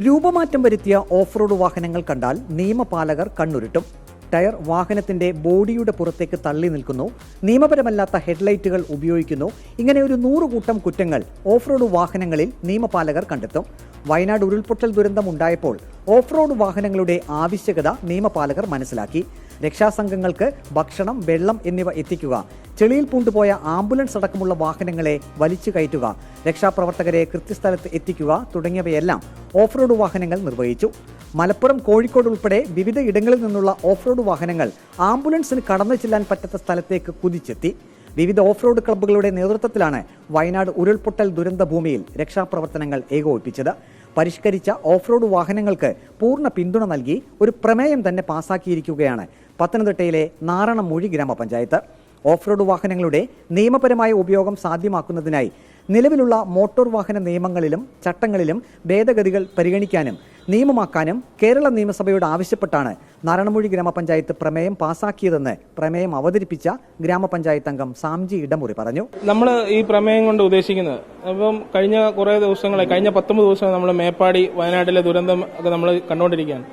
രൂപമാറ്റം വരുത്തിയ off road വാഹനങ്ങൾ കണ്ടാൽ നിയമപാലകർ കണ്ണുരുട്ടും. ടയർ വാഹനത്തിന്റെ ബോഡിയുടെ പുറത്തേക്ക് തള്ളി നിൽക്കുന്നു. നിയമപരമല്ലാത്ത ഹെഡ്ലൈറ്റുകൾ ഉപയോഗിക്കുന്നു. ഇങ്ങനെ ഒരു നൂറ് കൂട്ടം കുറ്റങ്ങൾ ഓഫ് റോഡ് വാഹനങ്ങളിൽ നിയമപാലകർ കണ്ടെത്തും. വയനാട് ഉരുൾപൊട്ടൽ ദുരന്തം ഉണ്ടായപ്പോൾ ഓഫ് റോഡ് വാഹനങ്ങളുടെ ആവശ്യകത നിയമപാലകർ മനസ്സിലാക്കി. രക്ഷാസംഘങ്ങൾക്ക് ഭക്ഷണം വെള്ളം എന്നിവ എത്തിക്കുക. ചെളിയിൽ പൂണ്ടുപോയ ആംബുലൻസ് അടക്കമുള്ള വാഹനങ്ങളെ വലിച്ചു കയറ്റുക. രക്ഷാപ്രവർത്തകരെ കൃത്യസ്ഥലത്ത് എത്തിക്കുക തുടങ്ങിയവയെല്ലാം ഓഫ് റോഡ് വാഹനങ്ങൾ നിർവഹിച്ചു. മലപ്പുറം കോഴിക്കോട് ഉൾപ്പെടെ വിവിധ ഇടങ്ങളിൽ നിന്നുള്ള ഓഫ് റോഡ് വാഹനങ്ങൾ ആംബുലൻസിന് കടന്നു ചെല്ലാൻ പറ്റാത്ത സ്ഥലത്തേക്ക് കുതിച്ചെത്തി. വിവിധ ഓഫ് റോഡ് ക്ലബ്ബുകളുടെ നേതൃത്വത്തിലാണ് വയനാട് ഉരുൾപൊട്ടൽ ദുരന്ത ഭൂമിയിൽ രക്ഷാപ്രവർത്തനങ്ങൾ ഏകോപിപ്പിച്ചത്. പരിഷ്കരിച്ച ഓഫ് റോഡ് വാഹനങ്ങൾക്ക് പൂർണ പിന്തുണ നൽകി ഒരു പ്രമേയം തന്നെ പാസാക്കിയിരിക്കുകയാണ്. പത്തനംതിട്ടയിലെ നാരണമൂഴി ഗ്രാമപഞ്ചായത്ത്. ഓഫ് റോഡ് വാഹനങ്ങളുടെ നിയമപരമായ ഉപയോഗം സാധ്യമാക്കുന്നതിനായി നിലവിലുള്ള മോട്ടോർ വാഹന നിയമങ്ങളിലും ചട്ടങ്ങളിലും ഭേദഗതികൾ പരിഗണിക്കാനും നിയമമാക്കാനും കേരള നിയമസഭയോട് ആവശ്യപ്പെട്ടാണ് നാരായണമൂഴി ഗ്രാമപഞ്ചായത്ത് പ്രമേയം പാസാക്കിയതെന്ന് പ്രമേയം അവതരിപ്പിച്ച ഗ്രാമപഞ്ചായത്ത് അംഗം സാംജി ഇടമുറി പറഞ്ഞു. നമ്മൾ ഈ പ്രമേയം കൊണ്ട് ഉദ്ദേശിക്കുന്നത് അപ്പം കഴിഞ്ഞ കുറേ ദിവസങ്ങളെ കഴിഞ്ഞ പത്തൊമ്പത് ദിവസം നമ്മൾ മേപ്പാടി വയനാട്ടിലെ ദുരന്തം ഒക്കെ നമ്മൾ കണ്ടുകൊണ്ടിരിക്കുകയാണ്.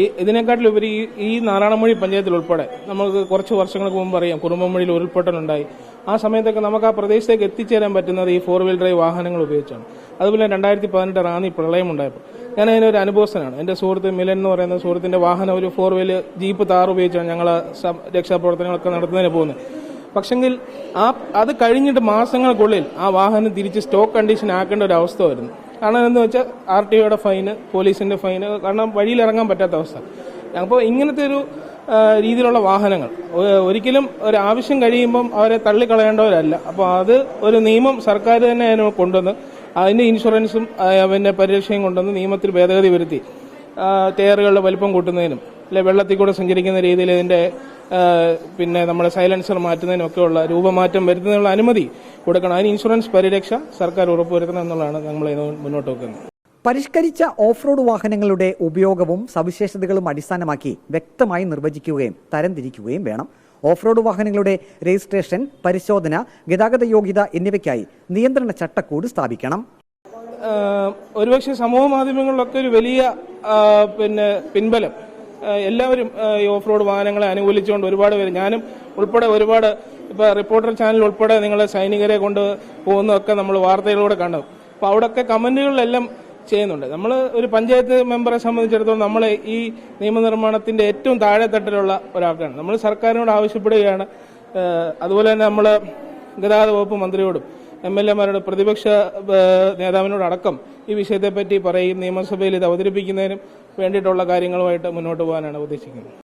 ഇതിനെക്കാട്ടിലുപരി ഈ ഈ നാരായണമൊഴി പഞ്ചായത്തിൽ ഉൾപ്പെടെ നമുക്ക് കുറച്ച് വർഷങ്ങൾക്ക് മുമ്പ് അറിയാം കുറുമ്പമൊഴിയിൽ ഉരുൾപൊട്ടലുണ്ടായി. ആ സമയത്തൊക്കെ നമുക്ക് ആ പ്രദേശത്തേക്ക് എത്തിച്ചേരാൻ പറ്റുന്നത് ഈ ഫോർ വീൽ ഡ്രൈവ് വാഹനങ്ങൾ ഉപയോഗിച്ചാണ്. അതുപോലെ രണ്ടായിരത്തി പതിനെട്ട് റാന്നി പ്രളയം ഉണ്ടായപ്പോൾ. ഞാൻ അതിനൊരു അനുഭവസ്ഥനാണ്. എന്റെ സുഹൃത്ത് മിലൻ എന്ന് പറയുന്ന സുഹൃത്തിന്റെ വാഹനം ഒരു ഫോർ വീൽ ജീപ്പ് താർ ഉപയോഗിച്ചാണ് ഞങ്ങൾ രക്ഷാപ്രവർത്തനങ്ങളൊക്കെ നടത്തുന്നതിന് പോകുന്നത്. പക്ഷെങ്കിൽ ആ അത് കഴിഞ്ഞിട്ട് മാസങ്ങൾക്കുള്ളിൽ ആ വാഹനം തിരിച്ച് സ്റ്റോക്ക് കണ്ടീഷൻ ആക്കേണ്ട ഒരു അവസ്ഥ വരുന്നു. കാരണം എന്ന് വെച്ചാൽ ആർ ടി ഒയുടെ ഫൈന് പോലീസിന്റെ ഫൈന് കാരണം വഴിയിൽ ഇറങ്ങാൻ പറ്റാത്ത അവസ്ഥ. അപ്പോൾ ഇങ്ങനത്തെ ഒരു രീതിയിലുള്ള വാഹനങ്ങൾ ഒരിക്കലും ഒരു ആവശ്യം കഴിയുമ്പം അവരെ തള്ളിക്കളയേണ്ടവരല്ല. അപ്പോൾ അത് ഒരു നിയമം സർക്കാർ തന്നെ അതിന് കൊണ്ടുവന്ന് അതിന്റെ ഇൻഷുറൻസും പിന്നെ പരിരക്ഷയും കൊണ്ടുവന്ന് നിയമത്തിൽ ഭേദഗതി വരുത്തി ടയറുകളുടെ വലിപ്പം കൂട്ടുന്നതിനും അല്ലെ വെള്ളത്തിൽ കൂടെ സഞ്ചരിക്കുന്ന രീതിയിൽ ഇതിന്റെ പിന്നെ നമ്മുടെ സൈലൻസർ മാറ്റുന്നതിനൊക്കെയുള്ള രൂപമാറ്റം വരുത്തുന്നതിനുള്ള അനുമതി കൊടുക്കണം. അതിന് ഇൻഷുറൻസ് പരിരക്ഷ സർക്കാർ ഉറപ്പുവരുത്തണം എന്നുള്ളതാണ് നമ്മൾ മുന്നോട്ട് വെക്കുന്നത്. പരിഷ്കരിച്ച ഓഫ് റോഡ് വാഹനങ്ങളുടെ ഉപയോഗവും സവിശേഷതകളും അടിസ്ഥാനമാക്കി വ്യക്തമായി നിർവചിക്കുകയും തരംതിരിക്കുകയും വേണം. ഓഫ് റോഡ് വാഹനങ്ങളുടെ രജിസ്ട്രേഷൻ പരിശോധന ഗതാഗത യോഗ്യത എന്നിവയ്ക്കായി നിയന്ത്രണ ചട്ടക്കൂട് സ്ഥാപിക്കണം. ഒരുപക്ഷെ സമൂഹ മാധ്യമങ്ങളിലൊക്കെ ഒരു വലിയ പിന്നെ പിൻബലം. എല്ലാവരും ഈ ഓഫ് റോഡ് വാഹനങ്ങളെ അനുകൂലിച്ചുകൊണ്ട് ഒരുപാട് പേര് ഞാനും ഉൾപ്പെടെ ഒരുപാട് ഇപ്പൊ റിപ്പോർട്ടർ ചാനൽ ഉൾപ്പെടെ നിങ്ങൾ സൈനികരെ കൊണ്ട് പോകുന്നതൊക്കെ നമ്മൾ വാർത്തകളിലൂടെ കണ്ടു. അപ്പൊ അവിടെയൊക്കെ കമന്റുകളിലെല്ലാം ചെയ്യുന്നുണ്ട്. നമ്മൾ ഒരു പഞ്ചായത്ത് മെമ്പറെ സംബന്ധിച്ചിടത്തോളം നമ്മൾ ഈ നിയമനിർമ്മാണത്തിന്റെ ഏറ്റവും താഴെത്തട്ടിലുള്ള ഒരാൾക്കാണ് നമ്മൾ സർക്കാരിനോട് ആവശ്യപ്പെടുകയാണ്. അതുപോലെ തന്നെ നമ്മൾ ഗതാഗത വകുപ്പ് മന്ത്രിയോടും എം എൽ എമാരോട് പ്രതിപക്ഷ നേതാവിനോടക്കം ഈ വിഷയത്തെപ്പറ്റി പറയും. നിയമസഭയിൽ ഇത് അവതരിപ്പിക്കുന്നതിനും വേണ്ടിയിട്ടുള്ള കാര്യങ്ങളുമായിട്ട് മുന്നോട്ട് പോകാനാണ് ഉദ്ദേശിക്കുന്നത്.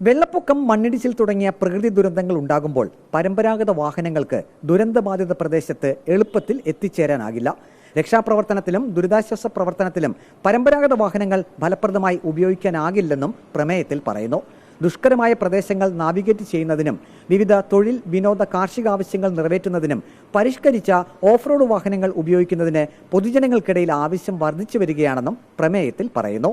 വെള്ളപ്പൊക്കം മണ്ണിടിച്ചിൽ തുടങ്ങിയ പ്രകൃതി ദുരന്തങ്ങൾ ഉണ്ടാകുമ്പോൾ പരമ്പരാഗത വാഹനങ്ങൾക്ക് ദുരന്തബാധിത പ്രദേശത്ത് എളുപ്പത്തിൽ എത്തിച്ചേരാനാകില്ല. രക്ഷാപ്രവർത്തനത്തിലും ദുരിതാശ്വാസ പ്രവർത്തനത്തിലും പരമ്പരാഗത വാഹനങ്ങൾ ഫലപ്രദമായി ഉപയോഗിക്കാനാകില്ലെന്നും പ്രമേയത്തിൽ പറയുന്നു. ദുഷ്കരമായ പ്രദേശങ്ങൾ നാവിഗേറ്റ് ചെയ്യുന്നതിനും വിവിധ തൊഴിൽ വിനോദ കാർഷിക ആവശ്യങ്ങൾ നിറവേറ്റുന്നതിനും പരിഷ്കരിച്ച ഓഫ് റോഡ് വാഹനങ്ങൾ ഉപയോഗിക്കുന്നതിന് പൊതുജനങ്ങൾക്കിടയിൽ ആവശ്യം വർദ്ധിച്ചു വരികയാണെന്നും പ്രമേയത്തിൽ പറയുന്നു.